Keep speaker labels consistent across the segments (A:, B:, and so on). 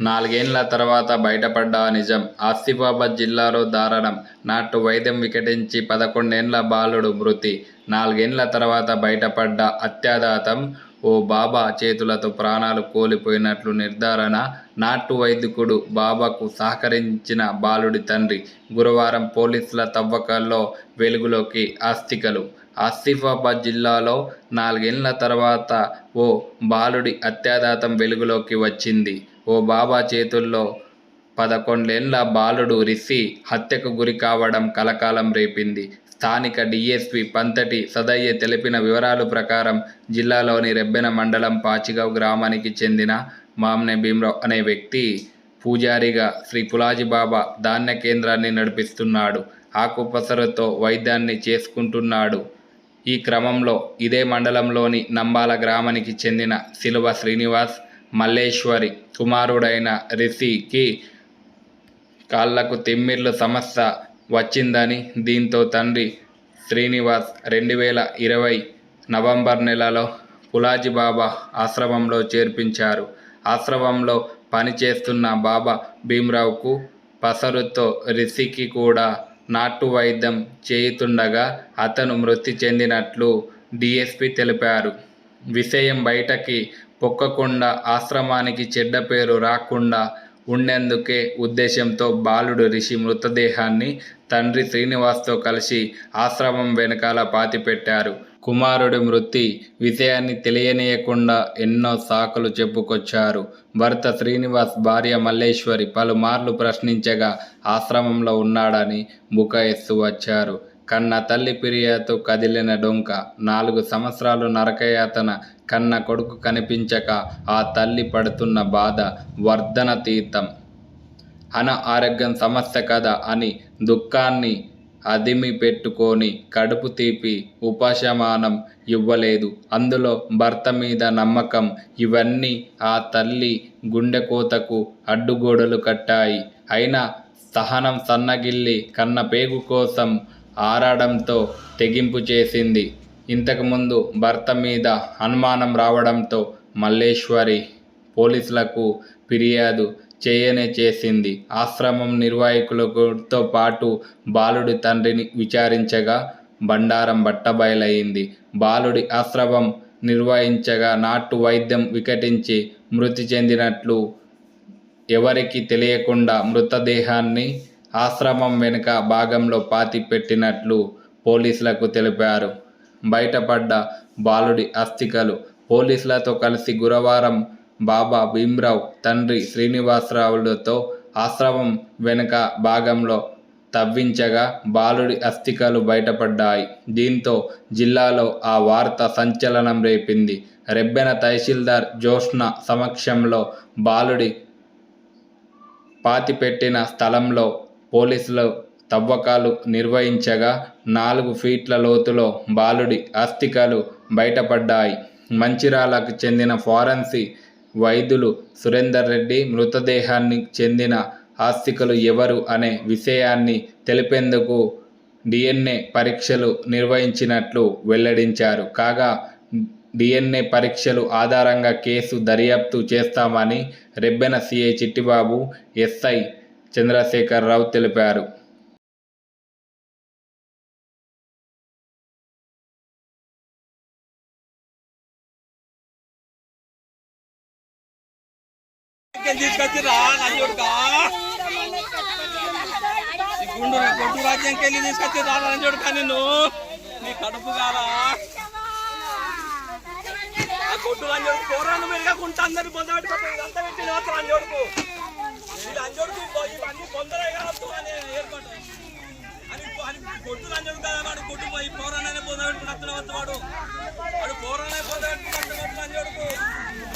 A: నాలుగేండ్ల తర్వాత బయటపడ్డ నిజం. ఆసిఫాబాద్ జిల్లాలో దారుణం. నాటు వైద్యం వికటించి పదకొండేండ్ల బాలుడు మృతి. నాలుగేండ్ల తర్వాత బయటపడ్డ అత్యాఘాతం. ఓ బాబా చేతులతో ప్రాణాలు కోల్పోయినట్లు నిర్ధారణ. నాటు వైద్యకుడు బాబాకు సహకరించిన బాలుడి తండ్రి. గురువారం పోలీసుల తవ్వకాల్లో వెలుగులోకి ఆస్తికలు. ఆసిఫాబాద్ జిల్లాలో నాలుగేండ్ల తర్వాత ఓ బాలుడి అత్యాఘాతం వెలుగులోకి వచ్చింది. ఓ బాబా చేతుల్లో పదకొండేండ్ల బాలుడు రిషి హత్యకు గురి కావడం కలకాలం రేపింది. స్థానిక డీఎస్పీ పంతటి సదయ్య తెలిపిన వివరాల ప్రకారం జిల్లాలోని రెబ్బెన మండలం పాచిగావ్ గ్రామానికి చెందిన మామ్నె భీమరావు అనే వ్యక్తి పూజారిగా శ్రీ పులాజీ బాబా ధాన్య కేంద్రాన్ని నడిపిస్తున్నాడు. ఆకుపసరతో వైద్యాన్ని చేసుకుంటున్నాడు. ఈ క్రమంలో ఇదే మండలంలోని నంబాల గ్రామానికి చెందిన శిలువ శ్రీనివాస్ మల్లేశ్వరి కుమారుడైన రిషికి కాళ్ళకు తిమ్మిర్ల సమస్య వచ్చిందని దీంతో తండ్రి శ్రీనివాస్ రెండు వేల ఇరవై నవంబర్ నెలలో పులాజీ బాబా ఆశ్రమంలో చేర్పించారు. ఆశ్రమంలో పనిచేస్తున్న బాబా భీమరావుకు పసరుతో రిషికి కూడా నాటు వైద్యం చేయుతుండగా అతను మృతి చెందినట్లు డిఎస్పి తెలిపారు. విషయం బయటకి పొక్కకుండా ఆశ్రమానికి చెడ్డ పేరు రాకుండా ఉండేందుకే ఉద్దేశంతో బాలుడు రిషి మృతదేహాన్ని తండ్రి శ్రీనివాస్తో కలిసి ఆశ్రమం వెనకాల పాతిపెట్టారు. కుమారుడి మృతి విషయాన్ని తెలియనీయకుండా ఎన్నో సాకులు చెప్పుకొచ్చారు. భర్త శ్రీనివాస్ భార్య మల్లేశ్వరి పలుమార్లు ప్రశ్నించగా ఆశ్రమంలో ఉన్నాడని బుకాయిస్తూ వచ్చారు. కన్న తల్లి పిరియాతో కదిలిన డొంక నాలుగు సంవత్సరాలు నరకయాతన కన్న కొడుకు కనిపించక ఆ తల్లి పడుతున్న బాధ వర్ధనతీతం. అన ఆరోగ్యం సమస్య కదా అని దుఃఖాన్ని అదిమి పెట్టుకొని కడుపు తీపి ఉపశమానం ఇవ్వలేదు. అందులో భర్త మీద నమ్మకం ఇవన్నీ ఆ తల్లి గుండెకోతకు అడ్డుగోడలు కట్టాయి. అయినా సహనం సన్నగిల్లి కన్న పేగు కోసం ఆరాడంతో తెగింపు చేసింది. ఇంతకుముందు భర్త మీద అనుమానం రావడంతో మల్లేశ్వరి పోలీసులకు ఫిర్యాదు చేయనే చేసింది. ఆశ్రమం నిర్వాహకులతో పాటు బాలుడి తండ్రిని విచారించగా బండారం బట్టబయలైంది. బాలుడి ఆశ్రమం నిర్వహించగా నాటు వైద్యం వికటించి మృతి చెందినట్లు ఎవరికి తెలియకుండా మృతదేహాన్ని ఆశ్రమం వెనుక భాగంలో పాతి పెట్టినట్లు పోలీసులకు తెలిపారు. బయటపడ్డ బాలుడి అస్థికలు పోలీసులతో కలిసి గురువారం బాబా భీమ్రావ్ తండ్రి శ్రీనివాసరావులతో ఆశ్రమం వెనుక భాగంలో తవ్వించగా బాలుడి అస్థికలు బయటపడ్డాయి. దీంతో జిల్లాలో ఆ వార్త సంచలనం రేపింది. రెబ్బెన తహసీల్దార్ జోష్ణ సమక్షంలో బాలుడి పాతిపెట్టిన స్థలంలో పోలీసులు తవ్వకాలు నిర్వహించగా నాలుగు ఫీట్ల లోతులో బాలుడి అస్థికలు బయటపడ్డాయి. మంచిరాలకు చెందిన ఫారెన్సీ వైద్యులు సురేందర్ రెడ్డి మృతదేహాన్ని చెందిన ఆస్తికలు ఎవరు అనే విషయాన్ని తెలిపేందుకు డిఎన్ఏ పరీక్షలు నిర్వహించినట్లు వెల్లడించారు. కాగా డిఎన్ఏ పరీక్షలు ఆధారంగా కేసు దర్యాప్తు చేస్తామని రెబ్బెన సిఐ చిట్టిబాబు ఎస్ఐ చంద్రశేఖరరావు తెలిపారు
B: తీసుకొచ్చి రా నంజోడుకా ఈ గుండు గుండు రాజ్యంకి వెళ్ళి తీసుకొచ్చి నిన్ను నీ కడుపు పోరాను ఇదంతా పెట్టి మాత్రం చూడుకు ఇది ఇవన్నీ పొందలే కావచ్చు అని ఏర్పాటు అని కదా వాడు కొట్టు పోయి పోరాననే పొందబెట్టుకుని వస్తున్న వాడు. వాడు పోరానే పొందబెట్టుకుని అంజోడుకు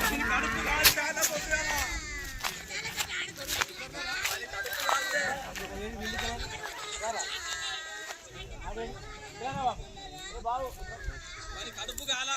B: దీని కడుపు కాదు చాలా పొద్దుగా మరి కడుపు కాలా.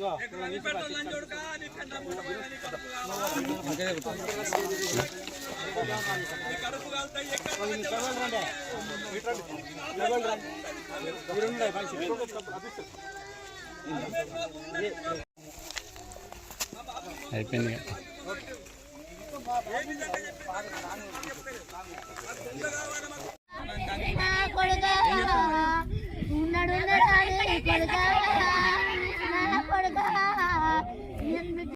B: లంజడుకు ఆ లంజోడుకు ఎక్కువ పెడతాను
C: అయిపోయింది